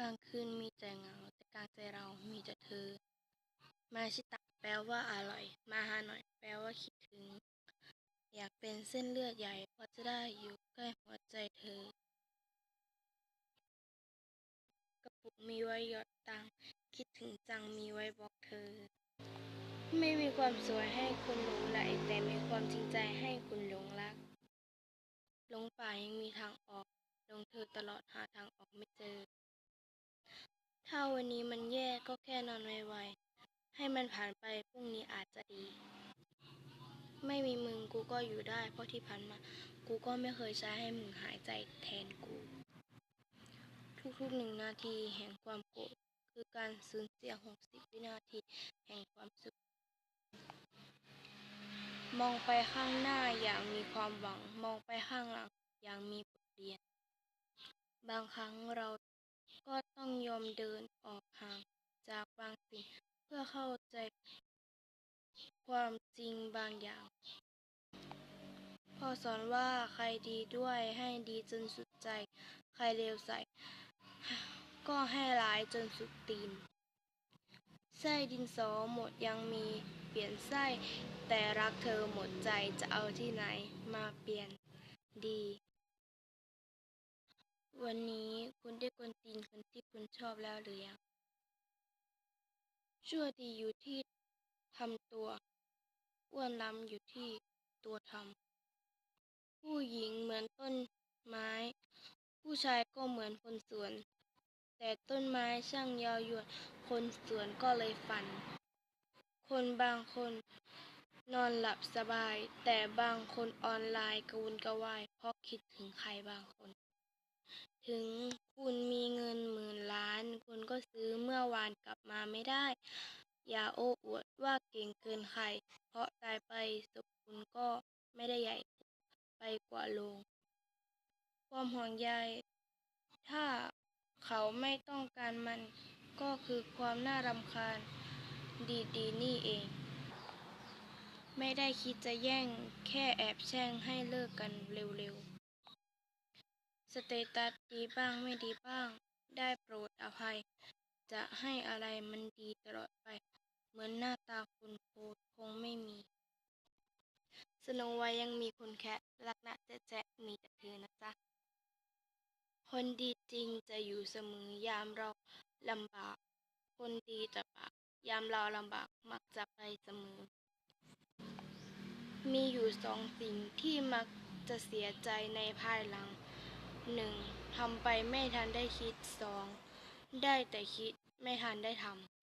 กลางคืนมีแต่เหงา แต่กลางใจเรามีแต่เธอ มาชิตะแปลว่าอร่อย มาหาหน่อย แปลว่าคิดถึง อยากเป็นเส้นเลือดใหญ่เพราะจะได้อยู่ใกล้หัวใจเธอ กระปุกมีไว้หยอดตังคิดถึงจังมีไว้บอกเธอ ไม่มีความสวยให้คุณหลงไหลแต่มีความจริงใจให้คุณหลงรักหลงป่ายังมีทางออกหลงเธอตลอดหาทาง ถ้าวันนี้มันแย่ก็แค่นอนไวๆ ให้มันผ่านไปพรุ่งนี้อาจจะดี ไม่มีมึงกูก็อยู่ได้ เพราะที่ผ่านมา กูก็ไม่เคยใช้ให้มึงหายใจแทนกู ทุกๆหนึ่งนาทีแห่งความโกรธคือการสูญเสียหกสิบวินาทีแห่งความสุข มองไปข้างหน้าอย่างมีความหวัง มองไปข้างหลังอย่างมีบทเรียน บางครั้งเรา ก็ต้องยอมเดินออกห่างจากบางสิ่ง เพื่อเข้าใจความจริงบางอย่างพ่อสอนว่าใครดีด้วยให้ดีจนสุดใจ ใครเลวใส่ ก็ให้ร้ายจนสุดตีน ไส้ดินสอหมดยังมีเปลี่ยนไส้แต่รักเธอหมดใจจะเอาที่ไหนมาเปลี่ยนดี วันนี้คุณได้กวนตีนคนที่คุณชอบแล้วหรือยัง ชั่วดีอยู่ที่ทำตัว อ้วนล้ำอยู่ที่ตัวทำ ผู้หญิงเหมือนต้นไม้ ผู้ชายก็เหมือนคนสวน แต่ต้นไม้ช่างยาวยวดคนสวนก็เลยฝัน คนบางคนนอนหลับสบาย แต่บางคนออนไลน์กระวนกระวาย เพราะคิดถึงใครบางคน ถึงคุณมีเงินหมื่นล้าน คุณก็ซื้อเมื่อวานกลับมาไม่ได้ อย่าโอ้อวดว่าเก่งเกินใคร เพราะตายไปศพคุณก็ไม่ได้ใหญ่ไปกว่าโลง ความห่วงใย ถ้าเขาไม่ต้องการมันก็คือความน่ารำคาญ ดีๆนี่เอง ไม่ได้คิดจะแย่งแค่แอบแช่งให้เลิกกันเร็วๆ สเตตัสดีบ้างไม่ดีบ้าง ได้โปรดอภัย จะให้อะไรมันดีตลอดไป เหมือนหน้าตาคุณโพคงไม่มี สโนไวท์ยังมีคนแคะรักนะแจ๊ะแจ๊ะมีแต่เธอนะจ๊ะ คนดีจริงจะอยู่เสมอยามเราลำบาก คนดีแต่ปากยามเราลำบากมักจะไปเสมอ มีอยู่สองสิ่งที่มักจะเสียใจในภายหลัง หนึ่งทำไปไม่ทันได้คิดสองได้แต่คิดไม่ทันได้ทำ